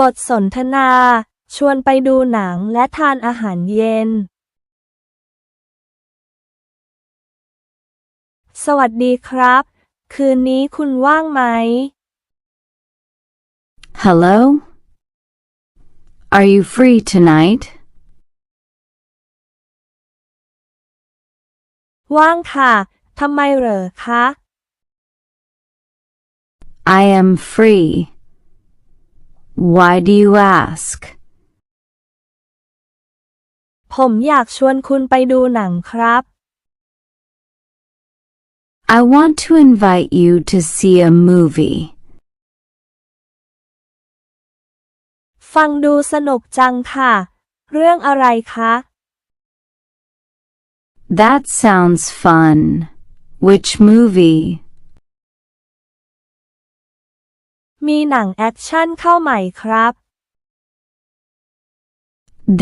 บทสนทนา ชวนไปดูหนังและทานอาหารเย็น สวัสดีครับ คืนนี้คุณว่างไหม Hello? Are you free tonight? ว่างค่ะ ทำไมเหรอคะ I am free. Why do you ask? ผมอยากชวนคุณไปดูหนังครับ I want to invite you to see a movie. ฟังดูสนุกจังค่ะ เรื่องอะไรคะ That sounds fun. Which movie? มีหนังแอคชั่นเข้าใหม่ครับ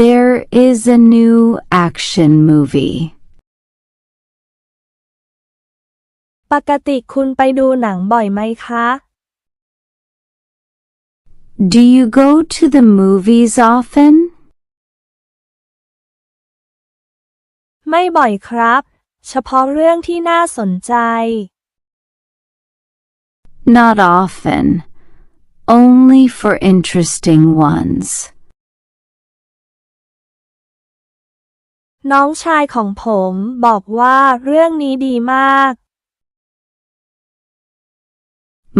There is a new action movie. ปกติคุณไปดูหนังบ่อยไหมคะ Do you go to the movies often? ไม่บ่อยครับ เฉพาะเรื่องที่น่าสนใจ Not often. Only for interesting ones. น้องชายของผมบอกว่าเรื่องนี้ดีมาก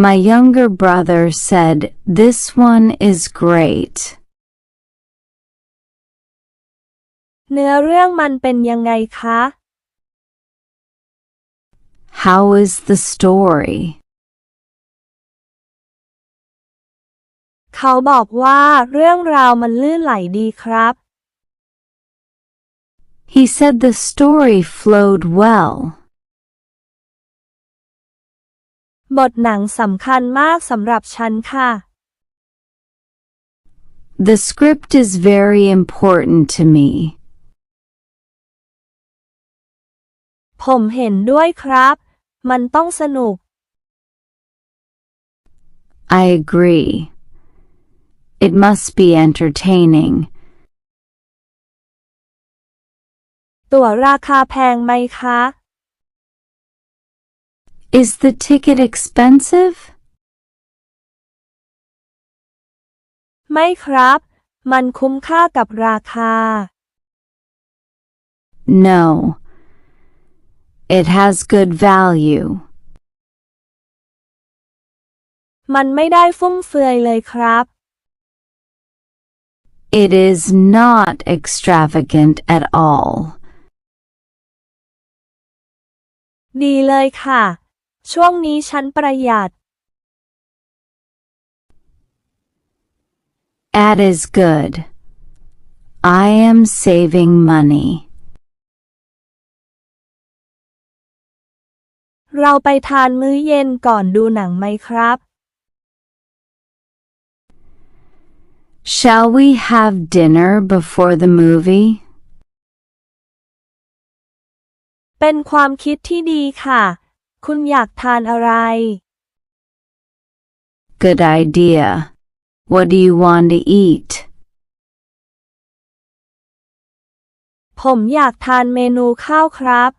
My younger brother said this one is great. เนื้อเรื่องมันเป็นยังไงคะ How is the story? เขาบอกว่าเรื่องราวมันลื่นไหลดีครับ He said the story flowed well. บทหนังสำคัญมากสำหรับฉันค่ะ The script is very important to me. ผมเห็นด้วยครับ มันต้องสนุก I agree. It must be entertaining. ตั๋วราคาแพงไหมคะ Is the ticket expensive? ไม่ครับ มันคุ้มค่ากับราคา No. It has good value. มันไม่ได้ฟุ่มเฟือยเลยครับ It is not extravagant at all. ดีเลยค่ะ ช่วงนี้ฉันประหยัด That is good. I am saving money. เราไปทานมื้อเย็นก่อนดูหนังไหมครับ Shall we have dinner before the movie? เป็นความคิดที่ดีค่ะ คุณอยากทานอะไร Good idea. What do you want to eat? ผมอยากทานเมนูข้าวครับ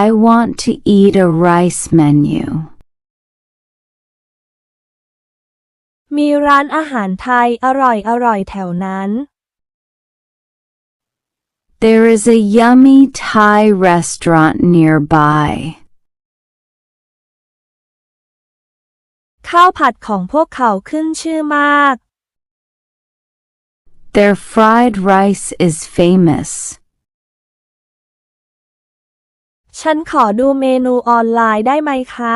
I want to eat a rice menu. มีร้านอาหารไทยอร่อยอร่อยๆแถวนั้น There is a yummy Thai restaurant nearby. ข้าวผัดของพวกเขาขึ้นชื่อมาก Their fried rice is famous. ฉันขอดูเมนูออนไลน์ได้ไหมคะ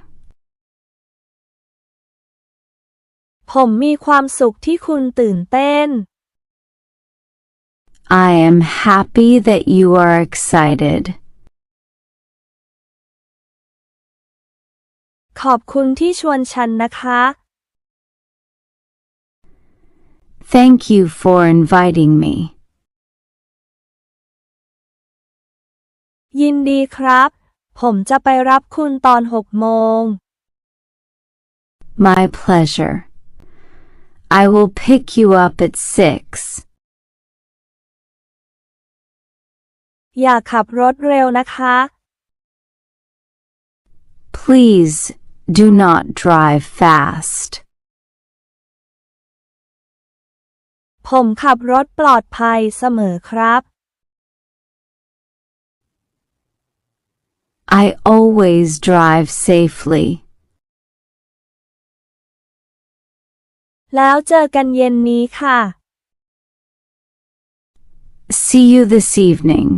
ผมมีความสุขที่คุณตื่นเต้น I am happy that you are excited. ขอบคุณที่ชวนฉันนะคะ Thank you for inviting me. ยินดีครับ ผมจะไปรับคุณตอนหกโมง My pleasure. I will pick you up at 6. อย่าขับรถเร็วนะคะ Please do not drive fast. ผมขับรถปลอดภัยเสมอครับ I always drive safely. แล้วเจอกันเย็นนี้ค่ะ See you this evening.